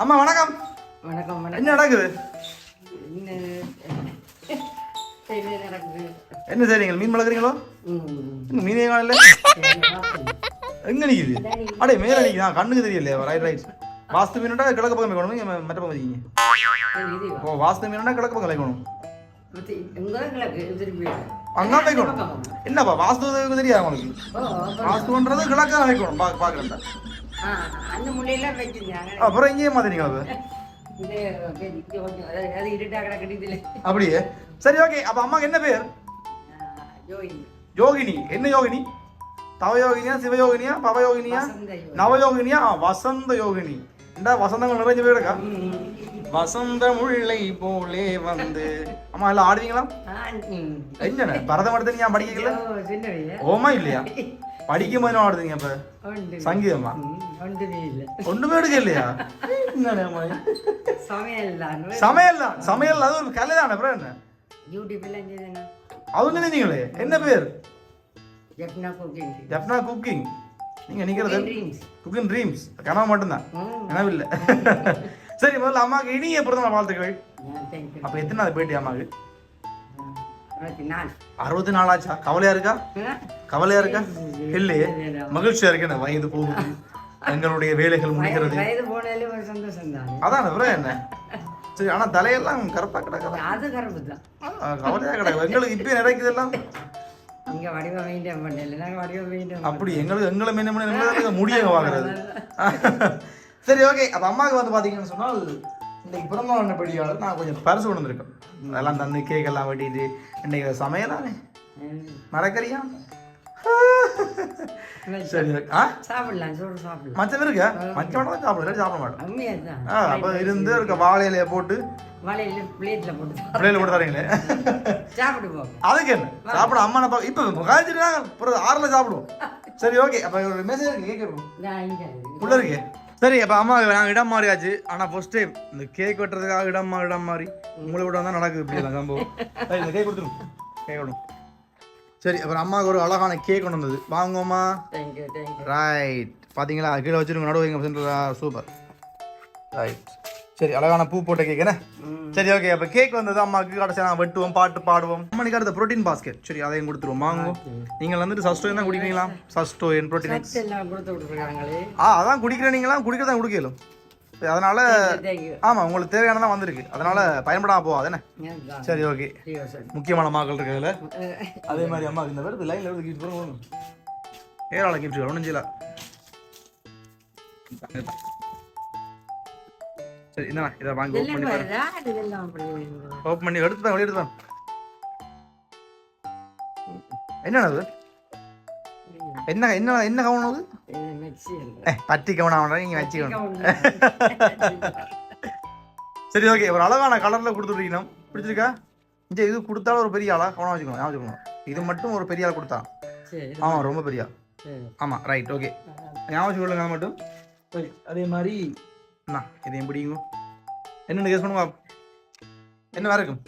அம்மா வணக்கம் வணக்கம் என்ன நடக்குது என்ன செய்றீங்க மீன் வளர்க்குறீங்களோ ம். மீனே காணல எங்க நிக்குது அடே மேல நிக்குதா கண்ணுக்கு தெரியலையா ரைட் ரைட் வாஸ்து வைக்கீங்க சரி, இது ஓ வாஸ்து மீனோட கிழக்கு பக்கம் வைக்கணும் மத்தி எங்க கிழக்கு திருப்பி அங்கே வைக்கணும் என்னப்பா வாஸ்து தெரியாது உங்களுக்கு வாஸ்துன்றது கிழக்கான வைக்கணும் பா பார்க்குறேன் அந்த முள்ளையெல்லாம் அப்புறம் இங்கேயே மாத்தினீங்க அது அப்படியே சரி ஓகே அப்ப அம்மாக்கு என்ன பேர் யோகினி என்ன யோகினி தவயோகினியா சிவயோகினியா பவயோகினியா. நவயோகினியா வசந்த யோகினி இந்த வசந்தங்கள் நிறைஞ்ச பேர் இருக்கா. வசந்த முல்லை போலே வந்து. அம்மா எல்லாம் ஆடுவீங்களா. என்ன பரதம் நீங்க படிக்கல? ஓ, சின்னவையா? ஓமா இல்லையா? படிக்கும் போது ஆடுறீங்க அப்ப. சங்கீதமா? ஒன்றுமே எடுக்க இல்லையா? சமையல் சமையல் அது ஒரு கலை தானே அப்புறம் என்ன? அது நினைச்சீங்களே என்ன பேர்? ஜப்னா குக்கிங். ஜப்னா குக்கிங் நீங்க நிக்கிறது ட்ரீம்ஸ் கனவு மட்டும்தான். ம் கனவில்லை. சரி முதல்ல அம்மாவுக்கு இனிய பிறந்தநாள் வாழ்த்துக்கள். அப்ப எத்தனை நாள் பேட்டி அம்மாவுக்கு? அறுபத்தி நாள் ஆச்சா? கவலையா இருக்கா? கவலையா இருக்கா? இல்லையே. மகிழ்ச்சியா இருக்கு என்ன வயது போகுது எங்களுடைய வேலைகள் முடிகிறது. அதான் அப்புறம் என்ன? சரி ஆனா தலையெல்லாம் கருப்பா கிடக்குதா? அது கருப்பு தான். ஆ, கவலையா கிடக்கு. எங்களுக்கு இப்பயே நிறைக்குது எல்லாம். இங்க வடிவ மெயின்டைன் பண்ணல நாங்க வடிவ மெயின்டைன் அப்படி எங்களுக்கு எங்களை மீன் பண்ணி முடிய வாங்குறது. சரி ஓகே அப்ப அம்மாவுக்கு வந்து பாத்தீங்கன்னு சொன்னால் இன்னைக்கு பிறந்தநாள் என்ன படியாளர் நான் கொஞ்சம் பரிசு கொண்டு வந்திருக்கேன் அதெல்லாம் தந்து கேக் எல்லாம் வெட்டிட்டு இன்னைக்கு சமையலானே மறக்கறியா? சரி. ஆ? சாப்பிடலாம் சோறு சாப்பிடலாம். மச்சம் இருக்கா? மச்சம் மட்டும் தான் சாப்பிடுறேன் இல்லாட்டி சாப்பிட தான் ஆ அப்போ இருந்து இருக்க வாழை இலையை போட்டு வலையில பிளேட்ல போட்டு போட்டு தரீங்களே? சாப்பிட்டு போ. அதுக்கு என்ன? சாப்பிட அம்மா நான் பா- இப்போ காய்ச்சிட்டு அப்புறம் ஆறில் சாப்பிடுவோம். சரி ஓகே அப்போ ஒரு மெசேஜ் இருக்கு கேட்குறோம். உள்ள இருக்கு. சரி அப்போ அம்மா நாங்கள் இடம் மாறியாச்சு. ஆனால் ஃபர்ஸ்ட் டைம் இந்த கேக் வெட்டுறதுக்காக இடம் மாறி இடம் மாறி உங்களை விட தான் நடக்குது இப்படி எல்லாம் சம்பவம். சரி இந்த கேக் கொடுத்துரும் கேக் சரி அப்புறம் அம்மாவுக்கு ஒரு அழகான கேக் கொண்டு வந்தது. வாங்குவோமா. ரைட் பார்த்தீங்களா கீழே வச்சிருங்க நடுவு வைங்க சூப்பர் ரைட் சரி அழகான பூ போட்ட கேக் என்ன. சரி ஓகே அப்போ கேக் வந்தது அம்மாவுக்கு. கடைசி நான் வெட்டுவோம் பாட்டு பாடுவோம். அம்மனுக்கு அடுத்த ப்ரோட்டீன் பாஸ்கெட் சரி அதையும் கொடுத்துருவோம். வாங்குவோம். நீங்கள் வந்துட்டு சஸ்டோயின் தான் குடிக்கிறீங்களா? சஸ்டோயின் ப்ரோட்டீன் ஆ அதான் குடிக்கிற நீங்களாம். குடிக்கிறதா குடிக்கலும். அதனால ஆமா உங்களுக்கு தேவையானதான் வந்திருக்கு அதனால பயன்படாம போகாது என்ன அதுதான். சரி ஓகே. முக்கியமான மக்கள் இருக்கிறதுல அதே மாதிரி அம்மா இந்த வருது லைன்ல வருது கிஃப்ட் போங்க ஏராளம் கிஃப்ட் ஒன்றும் செய்யல சரி என்ன இதை வாங்கி ஓப்பன் பண்ணி இதெல்லாம் பாரு வருதா? இதெல்லாம் அப்படி வருது. ஓப்பன் பண்ணி எடுத்து தான் வெளியே எடுத்து தான் என்னது அது? என்ன என்ன என்ன கவனம் அது? பட்டி கவனம் ஆகணும் நீங்க வச்சுக்கணும். சரி ஓகே ஒரு அழகான கலர்ல கொடுத்துருக்கணும் பிடிச்சிருக்கா இந்த இது கொடுத்தாலும் ஒரு பெரிய ஆளா கவனம் வச்சுக்கணும் ஞாபகம் வச்சுக்கணும் இது மட்டும் ஒரு பெரிய ஆள் கொடுத்தான் சரி, ஆமா ரொம்ப பெரிய ஆள் சரி. ஆமா ரைட் ஓகே ஞாபகம் அது மட்டும் சரி அதே மாதிரி என்ன இதையும் பிடிங்க என்னென்னு கேஸ் பண்ணுவா என்ன வேற இருக்கும்?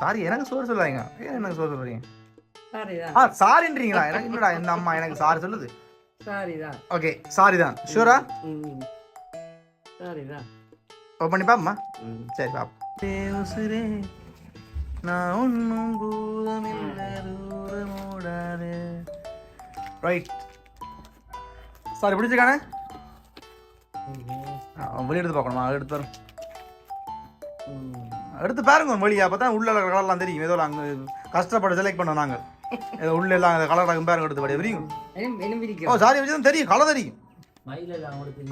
சாரி எனக்கு சோறு சொல்லாதீங்க ஏன் எனக்கு சோறு சாரிதான். ஆ சாரின்றீங்களா? எனக்கு என்னடா இந்த அம்மா எனக்கு சாரி சொல்லுது. ஓகே சாரி தான் ஷூரா. சாரிதான். ஓப்பன் பண்ணி பாப்பமா. சரி பாப்போம். நான் ஒன்றும் பூதமில்லை தூரமோடாது. Right sorry பிடிச்சிருக்கானே? வெளியே எடுத்து பார்க்கணுமா? எடுத்து பாருங்க ம். எடுத்து பாருங்க வழியா அப்போ தான் உள்ள கலர்லாம் தெரியும். ஏதோ அங்கே கஷ்டப்பட்டு செலக்ட் பண்ணோம் நாங்கள் ஏதோ உள்ள எல்லாம் கலர் பாருங்க எடுத்து படி தெரியும் ஓ? சாரி வச்சு தெரியும் கலர் தெரியும்.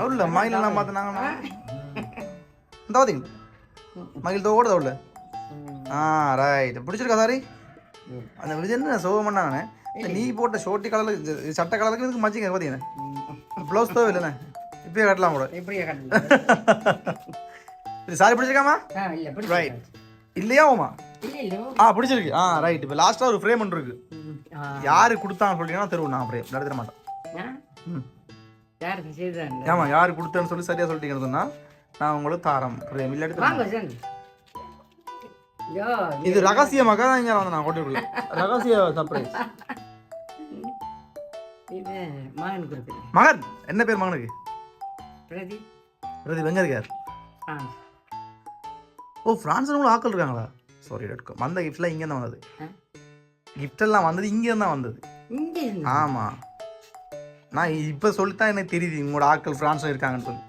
உள்ள மயிலெல்லாம் பார்த்து நாங்கள் இந்த பார்த்தீங்க மயில் தோட உள்ள. ம். ஆ ரைட் பிடிச்சிருக்கா சாரி. அந்த விஜய் என்ன சோகம் பண்ணாங்கண்ணே நீ போட்ட ஷோர்ட்டி கலருக்கு சட்டை கலருக்கு இதுக்கு மச்சிங்க பார்த்தீங்கண்ணே ப்ளவுஸ் தோ இல்லைண்ணே. இப்பயே கட்டலாம் கூட எப்படியா கட்டல? இது சாரி பிடிச்சிருக்காமா? ரைட். இல்லையா ஓமா. ஆ பிடிச்சிருக்கு. ஆ ரைட் இப்போ லாஸ்ட்டாக ஒரு ஃப்ரேம் ஒன்று இருக்கு. யாரு கொடுத்தான்னு சொல்லிட்டீங்கன்னா தருவோம் நான் ஃப்ரேம் நடத்திட மாட்டேன்? ஆமா யாரு கொடுத்தேன்னு சொல்லி சரியா சொல்லிட்டீங்கன்னு நான் உங்களுக்கு தாரம். ஃப்ரேம் இல்லாட்டி இது ரகசியமாக தான் இங்கே வந்து நான் கொண்டு ரகசிய சர்ப்ரைஸ் மகன் என்ன பேர் மகனுக்கு? பிரதி பிரதி வெங்க இருக்கார்? ஓ ஃப்ரான்ஸில் கூட ஆக்கள் இருக்காங்களா? சாரி டாட் காம் வந்த கிஃப்ட்லாம் இங்கே தான் வந்தது. gift எல்லாம் வந்தது இங்கே தான் வந்தது. இங்கே இருந்து ஆமாம் நான் இப்போ சொல்லித்தான் எனக்கு தெரியுது. உங்களோட ஆட்கள் ஃப்ரான்ஸில் இருக்காங்கன்னு சொல்லி.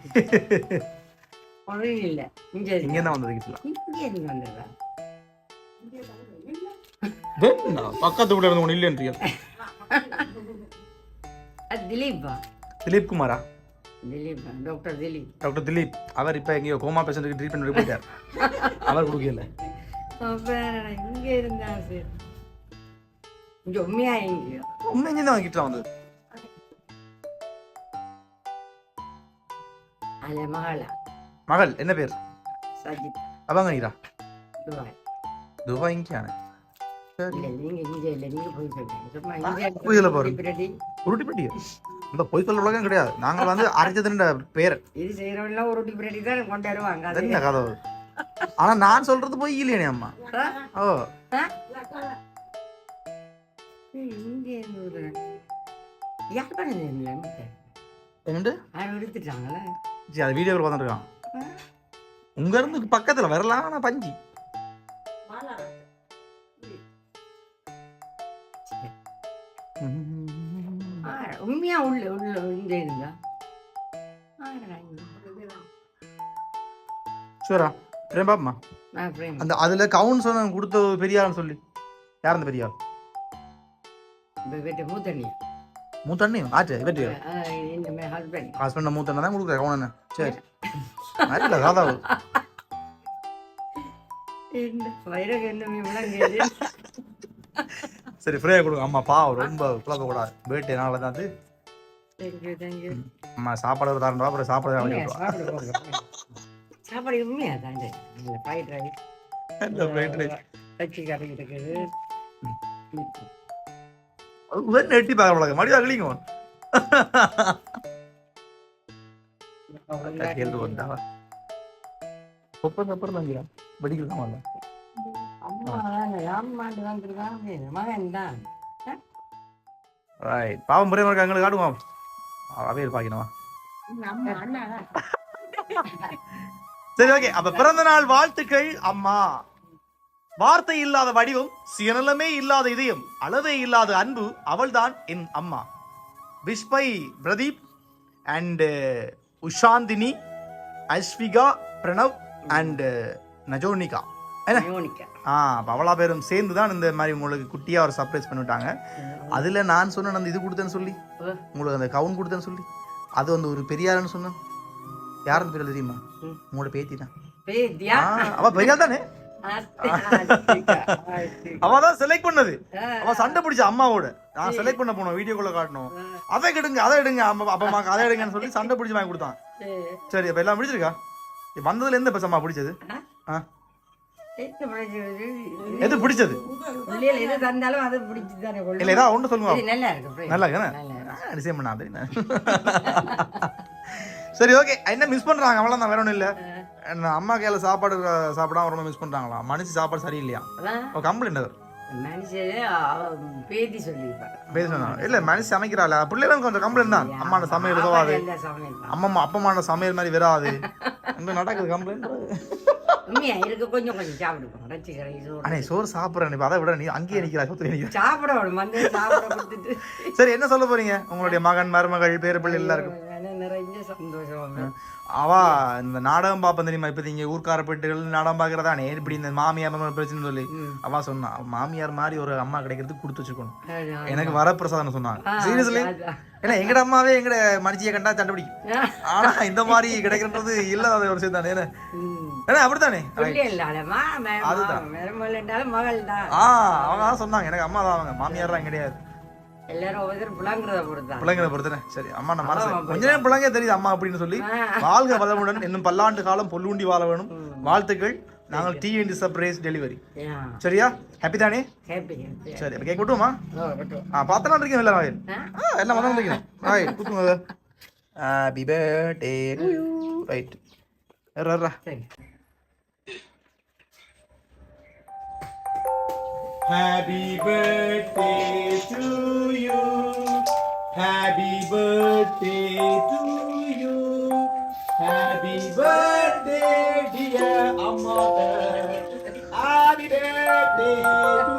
இல்லை இங்கே தான் வந்தது கிஃப்ட்லாம் பக்கத்து கூட இருந்து ஒன்று திலீப்பா? திலீப் குமாரா? திலீப் டாக்டர் திலீப். டாக்டர் திலீப். அவர் இப்போ எங்கேயோ கோமா பேஷண்ட்டுக்கு ட்ரீட்மெண்ட் போயிட்டார். அவர் கொடுக்கல. இங்கே இருந்தா சரி. இங்கே உண்மையா எங்கேயோ? உண்மை இங்கே தான் கிஃப்ட்லாம் வந்தது. மகளா? மகள் என்ன பேர்? சஜித். அவங்க நீரா துபாய் இங்கேயான உருட்டி கிடையாது. நாங்கள் வந்து அரைச்சதுன்ற பேர் இது செய்கிறவங்களாம் ஒரு பிரடி தான் கொண்டு ஆனா நான் சொல்றது போய் இல்லையே அம்மா ஓ. அது வீடியோவில் பார்த்துருக்கான் உங்க இருந்து பக்கத்துல வரலாம் ஆனா பஞ்சு. உண்மையா உள்ள உள்ள இங்கே. இருந்தா. சூரா. Frame frame. அந்த அதுல கவுன் சொன்ன கொடுத்த பெரிய ஆள்னு சொல்லி. யார் அந்த பெரிய ஆள் இப்போ வீட்டு மூத்தண்ணி. ஆச்சு வெற்றி ஹஸ்பண்ட் மூத்தண்ணா தான் கொடுக்குற கவுன் என்ன சரி நல்ல விளங்குது சரி ஃப்ரீயாக கொடுங்க. அம்மா பாவம் ரொம்ப குழப்ப கூடாது பேட்டே நாள் தான் அது. அம்மா சாப்பாடு ஒரு ரூபா அப்புறம் சாப்பாடு சாப்பாடு உண்மையா தாங்க இந்த ஃப்ரைட் ரைஸ் இந்த fried rice. கட்சி கறி இருக்குது. அது உடனே எட்டி பார்க்க உலகம் மடியா கிளிங்க கேள்வி வந்தா ஒப்பந்த அப்புறம் தான் பாவம் புரியாம இருக்க எங்களுக்கு காட்டுவோம். அவே பாக்கணுமா சரி ஓகே அப்ப பிறந்த நாள் வாழ்த்துக்கள் அம்மா. வார்த்தை இல்லாத வடிவம் சுயநலமே இல்லாத இதயம் அளவே இல்லாத அன்பு அவள்தான் என் அம்மா. Wish by Pradeep and Ushanthini Aswika Pranav and Najonika. என்ன? யோனிக்கா ஆ அப்போ அவளா பேரும் சேர்ந்து தான் இந்த மாதிரி உங்களுக்கு குட்டியாக ஒரு சர்ப்ரைஸ் பண்ணிவிட்டாங்க. அதில் நான் சொன்னேன் அந்த இது கொடுத்தேன்னு சொல்லி. உங்களுக்கு அந்த கவுன் கொடுத்தேன்னு சொல்லி. அது வந்து ஒரு பெரியாருன்னு சொன்னேன். யாருன்னு தெரியல தெரியுமா. உங்களோட பேத்தி தான். அவ பெரியாள் தானே? ஆஸ்திகா, ஆஸ்திகா. அவ தான் செலக்ட் பண்ணது. அவ சண்டை பிடிச்ச அம்மாவோட. நான் செலக்ட் பண்ண போனோம் வீடியோக்குள்ள காட்டணும். அதை எடுங்க அதை எடுங்க அம்மா அப்பா அதை எடுங்கன்னு சொல்லி சண்டை பிடிச்சி வாங்கி கொடுத்தான். சரி. அப்ப எல்லாம் பிடிச்சிருக்கா வந்ததுல எந்த பசம்மா பிடிச்சது? பிடிச்சது? எது பிடிச்சது? எது தந்தாலும் அது பிடிச்சுதானே கொள்ளும். இல்ல ஏதாவது ஒன்று சொல்லுங்க. நல்லா இருக்கு. நல்லா இருக்கு. டிசைன் பண்ணாது சரி ஓகே என்ன மிஸ் பண்றாங்க? அவ்வளோ தான் வேற ஒன்றும் இல்லை. அம்மா கையில சாப்பாடு சாப்பிடாம ரொம்ப மிஸ் பண்றாங்களா? மனுஷி சாப்பாடு சரியில்லையா? கம்ப்ளைண்ட் அது. மனுஷன் அவ பேத்தி சொல்லியிருப்பா. பேசணும் இல்ல மனுஷி சமைக்கிறாள். பிள்ளைகளும் கொஞ்சம் கம்ப்ளைண்ட் தான். அம்மாண்ட சமையல் உதவாது. அம்மா அப்பம்மாண்ட சமையல் மாதிரி வராது. நடக்குது கம்ப்ளைண்ட் கொஞ்சம் கொஞ்சம் அண்ணே சோறு சாப்பிட்றேன். அதை விட நீ அங்கேயே நிற்கிறா சொத்து நிற்கிறா சாப்பிட சரி என்ன சொல்ல போறீங்க? உங்களுடைய மகன் மருமகள் பேரு பிள்ளை எல்லாருக்கும். அவ இந்த நாடகம் பார்ப்பேன் தெரியுமா? இப்போ நீங்க ஊர்க்கார பெட்டுகள் நாடகம் பார்க்கறதானே? இப்படி இந்த மாமியார் பிரச்சனை சொல்லி. அவ சொன்னா மாமியார் மாதிரி ஒரு அம்மா கிடைக்கிறதுக்கு கொடுத்து வச்சுக்கணும் எனக்கு வரப்பிரசாதம் சொன்னாங்க. சீரியஸ்லி ஏன்னா எங்கட அம்மாவே எங்கட மனுஷியை கண்டா சண்டை பிடிக்கும். ஆனா இந்த மாதிரி கிடைக்கிறது இல்லாத ஒரு விஷயம் தானே? ஏன்னா அப்படித்தானே? அதுதான். மகள் தான் ஆ அவங்க தான் சொன்னாங்க. எனக்கு அம்மா தான் அவங்க. மாமியார்லாம் கிடையாது. எல்லாரும் பொறுத்தனே சரி அம்மா நான் மனசு கொஞ்ச நேரம் பிள்ளைங்க தெரியுது அம்மா அப்படின்னு சொல்லி. வாழ்க வளமுடன் இன்னும் பல்லாண்டு காலம் பொல்லுண்டி வாழ வேணும். வாழ்த்துக்கள். நாங்கள் டி அண்ட் சர்ப்ரைஸ் டெலிவரி சரியா? ஹாப்பி தானே? சரி அப்போ கேக் விட்டுமா ஆ பார்த்தலாம் இருக்கேன் இல்லை நாயன் ஆ எல்லாம் வந்து இருக்கேன் ராய் கூத்துங்க ஹாப்பி பர்த்டே ரைட் ரா Happy birthday to you. Happy birthday to you. Happy birthday, dear Amma. Happy birthday to